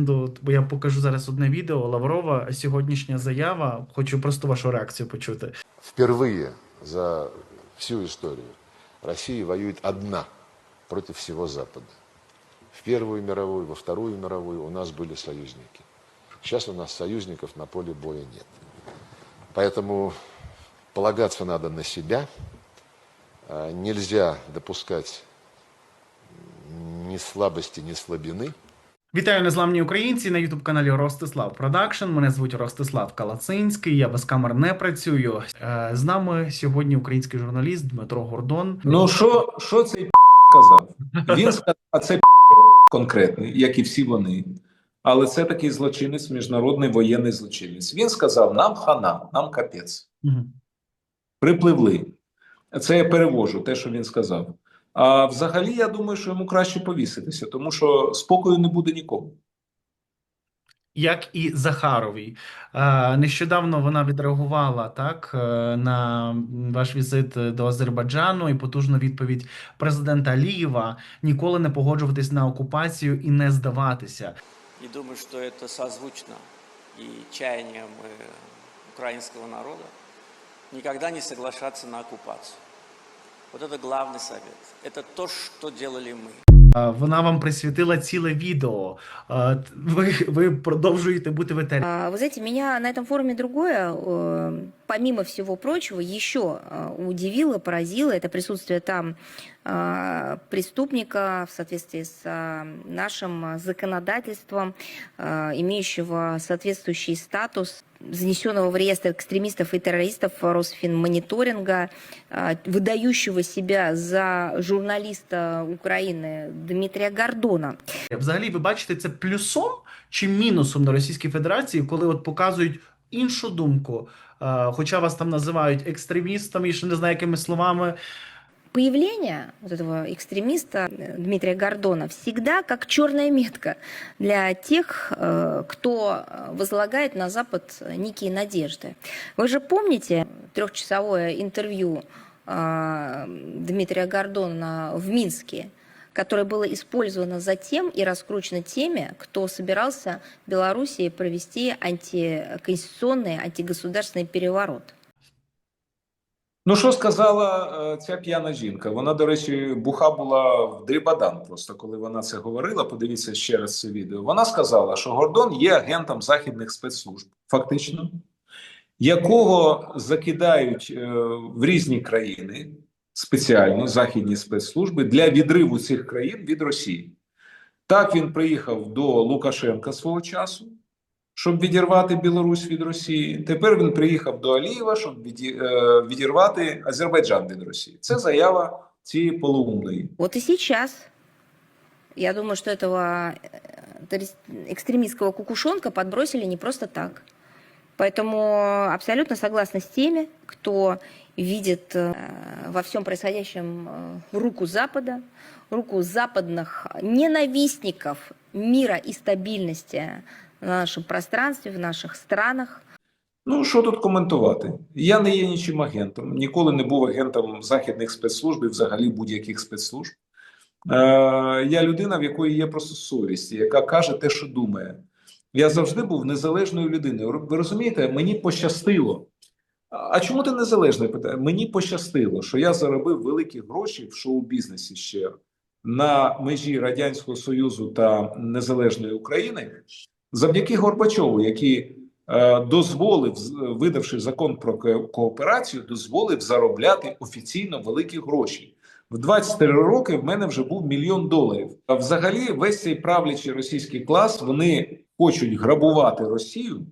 До- Бо я покажу зараз одне відео Лаврова, сьогоднішня заява. Хочу просто вашу реакцію почути. Впервые за всю историю Россия воюет одна против всего Запада. В Первую мировую, во Вторую мировую у нас были союзники. Сейчас у нас союзников на поле боя нет. Поэтому полагаться надо на себя. А, Нельзя допускать ни слабости, ни слабины. Вітаю незламні українці на ютуб каналі Ростислав Продакшн. Мене звуть Ростислав Калацинський. Я без камер не працюю. Е, З нами сьогодні український журналіст Дмитро Гордон. Ну що, що цей п*** сказав? Він сказав, а це п*** конкретний, як і всі вони. Але це такий злочинець, міжнародний воєнний злочинець. Він сказав: нам хана, нам капець. Припливли. Це я перевожу те, що він сказав. А взагалі, я думаю, що йому краще повіситися, тому що спокою не буде нікому. Як і Захаровій. Е, Нещодавно вона відреагувала так е, на ваш візит до Азербайджану і потужну відповідь президента Алієва ніколи не погоджуватись на окупацію і не здаватися. И думаю, что это созвучно и чаяниям э, украинского народа никогда не соглашаться на оккупацию. Вот это главный совет. Это то, что делали мы. Е, Вона вам присвятила ціле відео. Е, Ви, ви продовжуєте бути ветераном. А, Вы знаете, меня на этом форуме другое, э, помимо всего прочего, еще э, удивило, поразило это присутствие там э, преступника в соответствии с э, нашим э, законодательством, э, имеющего соответствующий статус, занесенного в реестр экстремистов и террористов Росфинмониторинга, э, выдающего себя за журналиста Украины Дмитрия Гордона. Взагалі, ви бачите це плюсом чи мінусом на Російській Федерації, коли от показують іншу думку, Е, хоча вас там називають екстремістами і ще не знаю якими словами. Появление вот этого экстремиста э, Дмитрия Гордона всегда как черная метка для тех, э, кто э, возлагает на Запад некие надежды. Вы же помните трехчасовое интервью Дмитрия Гордона в Минске, которое было использовано затем и раскручено теми, кто собирался в Белоруссии провести антиконституционный, антигосударственный переворот. Ну, що сказала е, ця п'яна жінка? Вона, до речі, буха була в дрібадан. Просто коли вона це говорила, подивіться ще раз це відео. Вона сказала, що Гордон є агентом західних спецслужб, фактично, якого закидають е, в різні країни спеціально західні спецслужби для відриву цих країн від Росії. Так він приїхав до Лукашенка свого часу, щоб відірвати Білорусь від Росії. Тепер він приїхав до Алієва, щоб віді- е, відірвати Азербайджан від Росії. Це заява цієї полуумної. Вот и сейчас, я думаю, что этого э, террорист- экстремистского кукушонка подбросили не просто так. Поэтому абсолютно согласна с теми, кто видит э, во всем происходящем э, руку Запада, руку западных ненавистников мира и стабильности на нашем пространстве, в наших странах. Ну що тут коментувати? Я не є нічим агентом, ніколи не був агентом західних спецслужб і взагалі будь-яких спецслужб. Е, я людина, в якої є просто совість, яка каже те, що думає. Я завжди був незалежною людиною. Ви розумієте, мені пощастило. А чому ти незалежний? Питає? Мені пощастило, що я заробив великі гроші в шоу-бізнесі ще на межі Радянського Союзу та Незалежної України завдяки Горбачову, який е, дозволив, видавши закон про кооперацію, дозволив заробляти офіційно великі гроші. В 23 роки в мене вже був мільйон доларів. А взагалі, весь цей правлячий російський клас вони хочуть грабувати Росію,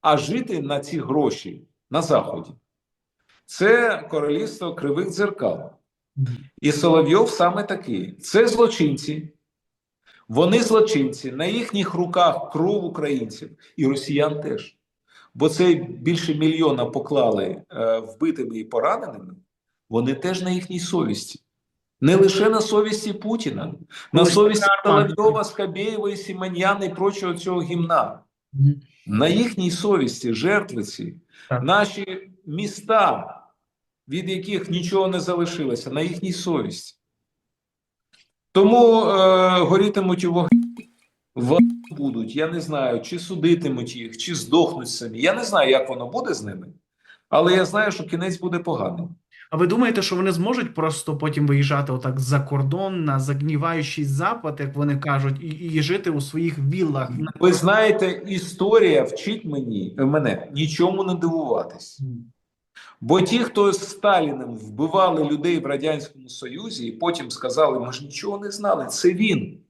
а жити на ці гроші на Заході. Це королівство кривих дзеркал. І Соловйов саме такий: це злочинці. Вони злочинці, на їхніх руках кров українців і росіян теж. Бо це більше мільйона поклали е, вбитими і пораненими. Вони теж на їхній совісті. Не лише на совісті Путіна, на совісті. Соловйова, Скабєєва, Сіманяна і прочого цього гімна. На їхній совісті жертвиці, наші міста, від яких нічого не залишилося, на їхній совісті. Тому е, горітимуть у вогні. будуть, я не знаю, чи судитимуть їх, чи здохнуть самі. Я не знаю, як воно буде з ними, але я знаю, що кінець буде поганим. А ви думаєте, що вони зможуть просто потім виїжджати отак за кордон на загніваючий запад, як вони кажуть, і, і жити у своїх віллах? Ви знаєте, історія вчить мені мене нічому не дивуватись. Бо ті, хто з Сталіним вбивали людей в Радянському Союзі, і потім сказали, ми ж нічого не знали, це він.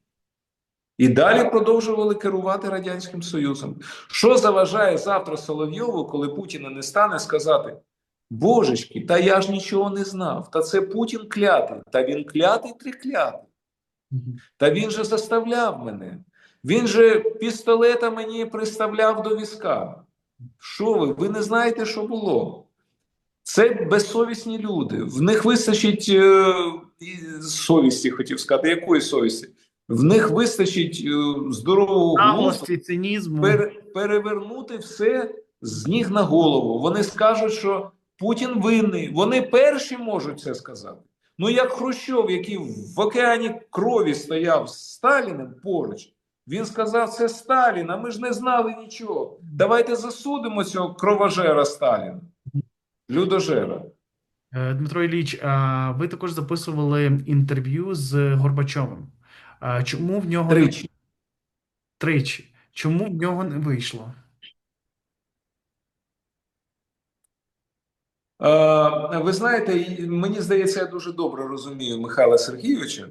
І далі продовжували керувати Радянським Союзом. Що заважає завтра Соловйову, коли Путіна не стане, сказати: Божечки, та я ж нічого не знав. Та це Путін клятий, та він клятий триклятий. Та він же заставляв мене. Він же пістолета мені приставляв до візка. Що ви? Ви не знаєте, що було? Це безсовісні люди. В них вистачить е, совісті, хотів сказати, якої совісті? В них вистачить е, здорового Наглості, цинізму. пере, перевернути все з ніг на голову. Вони скажуть, що Путін винний. Вони перші можуть це сказати. Ну, як Хрущов, який в океані крові стояв з Сталіним поруч, він сказав: це Сталін, а ми ж не знали нічого. Давайте засудимо цього кровожера Сталіна. Людожера. Е, Дмитро Ілліч, ви також записували інтерв'ю з Горбачовим. Чому в нього Тричі. тричі? Чому в нього не вийшло? Ви знаєте, мені здається, я дуже добре розумію Михайла Сергійовича,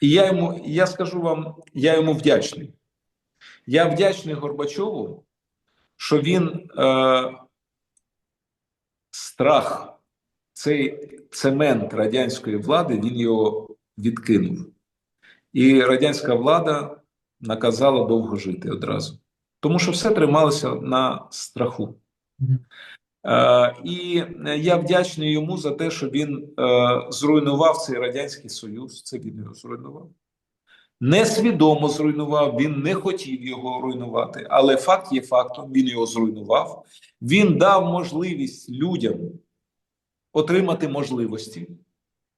і я йому, я скажу вам, я йому вдячний. Я вдячний Горбачову, що він е, страх, цей цемент радянської влади, він його відкинув. І радянська влада наказала довго жити одразу. Тому що все трималося на страху. Е, і я вдячний йому за те, що він е, зруйнував цей радянський союз. Це він його зруйнував. Несвідомо зруйнував, він не хотів його руйнувати, але факт є фактом. Він його зруйнував. Він дав можливість людям отримати можливості.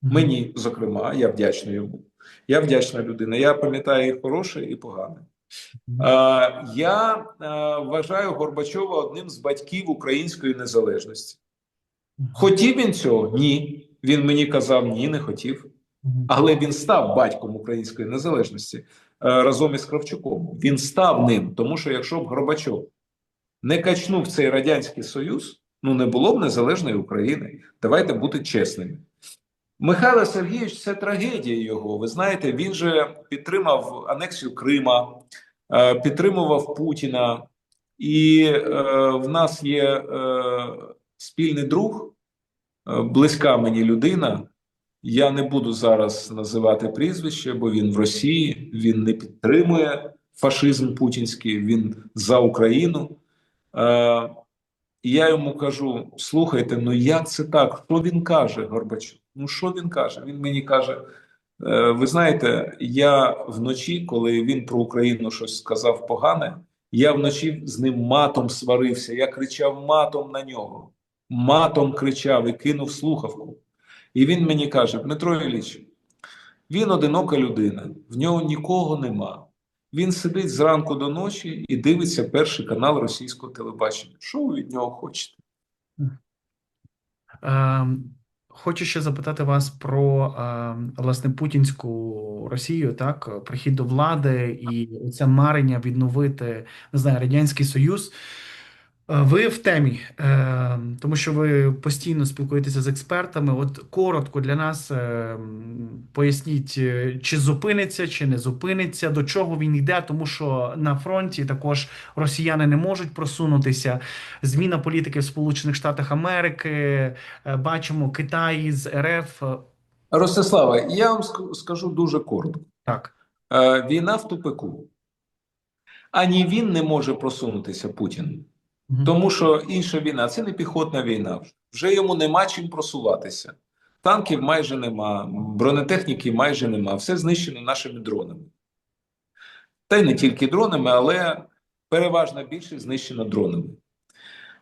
Мені, зокрема, я вдячний йому. Я вдячна людина. Я пам'ятаю і хороше, і погане. Е, я е, вважаю Горбачова одним з батьків української незалежності. Хотів він цього? Ні. Він мені казав, ні, не хотів. Але він став батьком української незалежності е, разом із Кравчуком. Він став ним, тому що якщо б Горбачов не качнув цей радянський союз, ну не було б незалежної України. Давайте бути чесними. Михайло Сергійович це трагедія його. Ви знаєте, він же підтримав анексію Крима, е, підтримував Путіна, і е, в нас є е, спільний друг, близька мені людина. Я не буду зараз називати прізвище, бо він в Росії, він не підтримує фашизм путінський, він за Україну. Е, я йому кажу: слухайте, ну як це так? Що він каже, Горбачов? Ну що він каже? Він мені каже: е, ви знаєте, я вночі, коли він про Україну щось сказав погане, я вночі з ним матом сварився. Я кричав матом на нього. Матом кричав і кинув слухавку. І він мені каже: Дмитро Ілліч, він одинока людина, в нього нікого нема. Він сидить зранку до ночі і дивиться перший канал російського телебачення. Що ви від нього хочете? Ем, Хочу ще запитати вас про ем, власне путінську Росію, так, прихід до влади і це марення відновити, не знаю, Радянський Союз. Е, Ви в темі, е, тому що ви постійно спілкуєтеся з експертами. От коротко для нас е, поясніть, чи зупиниться, чи не зупиниться, до чого він йде, тому що на фронті також росіяни не можуть просунутися. Зміна політики в Сполучених Штатах Америки. Бачимо Китай з РФ. е, Ростислава, я вам ск- скажу дуже коротко: Так. Війна в тупику. Ані він не може просунутися, Путін. Тому що інша війна це не піхотна війна. Вже йому нема чим просуватися. Танків майже нема, бронетехніки майже нема. Все знищено нашими дронами. Та й не тільки дронами, але переважна більшість знищена дронами.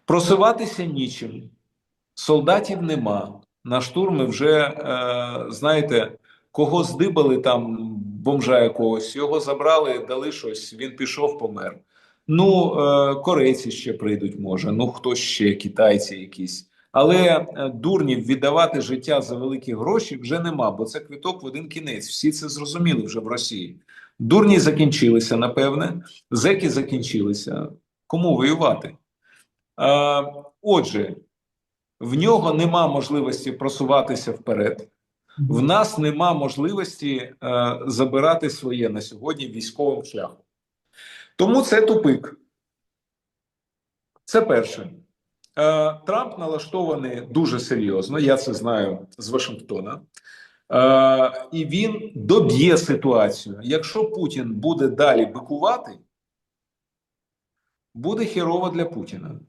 Просуватися нічим. Солдатів нема. На штурми вже, е, знаєте, кого здибали там бомжа якогось, його забрали, дали щось, він пішов, помер. Ну, е, корейці ще прийдуть, може, ну хто ще, китайці якісь. Але е, дурнів віддавати життя за великі гроші вже нема, бо це квиток в один кінець. Всі це зрозуміли вже в Росії. Дурні закінчилися, напевне, зеки закінчилися. Кому воювати? Е, отже, в нього нема можливості просуватися вперед. В нас нема можливості е, забирати своє на сьогодні військовим шляхом. Тому це тупик. Це перше. Е, Трамп налаштований дуже серйозно, я це знаю з Вашингтона. Е, і він доб'є ситуацію. Якщо Путін буде далі бикувати, буде херово для Путіна.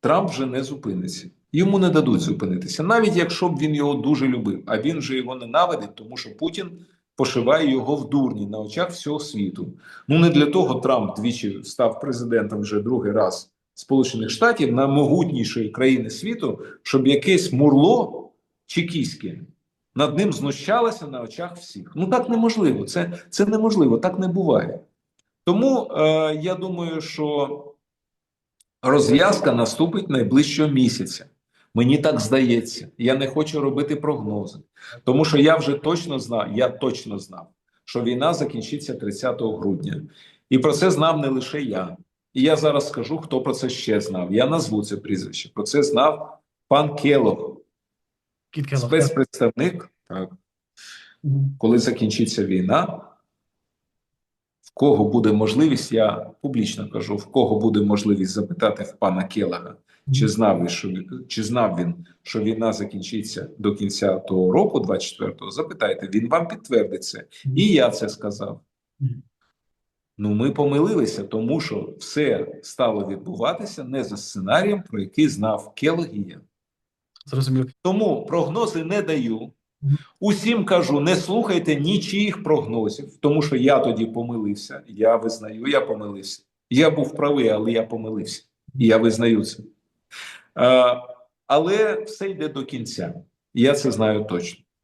Трамп вже не зупиниться. Йому не дадуть зупинитися, навіть якщо б він його дуже любив. А він же його ненавидить, тому що Путін пошиває його в дурні на очах всього світу. Ну не для того Трамп двічі став президентом вже другий раз Сполучених Штатів на могутнішої країни світу, щоб якесь мурло чекіське над ним знущалося на очах всіх. Ну так неможливо. Це, це неможливо, так не буває. Тому е, я думаю, що розв'язка наступить найближчого місяця. Мені так здається. Я не хочу робити прогнози, тому що я вже точно знав, я точно знав, що війна закінчиться 30 грудня. І про це знав не лише я. І я зараз скажу, хто про це ще знав. Я назву це прізвище. Про це знав пан Келог, спецпредставник. Так, коли закінчиться війна, в кого буде можливість, я публічно кажу, в кого буде можливість запитати в пана Келага, чи знав він, що чи знав він, що війна закінчиться до кінця того року, 24-го, запитайте, він вам підтвердить це. І я це сказав. Ну, ми помилилися, тому що все стало відбуватися не за сценарієм, про який знав Келог і я. Зрозумів. Тому прогнози не даю. Усім кажу, не слухайте нічиїх прогнозів, тому що я тоді помилився. Я визнаю, я помилився. Я був правий, але я помилився. І я визнаю це. Е, але все йде до кінця. Я це знаю точно.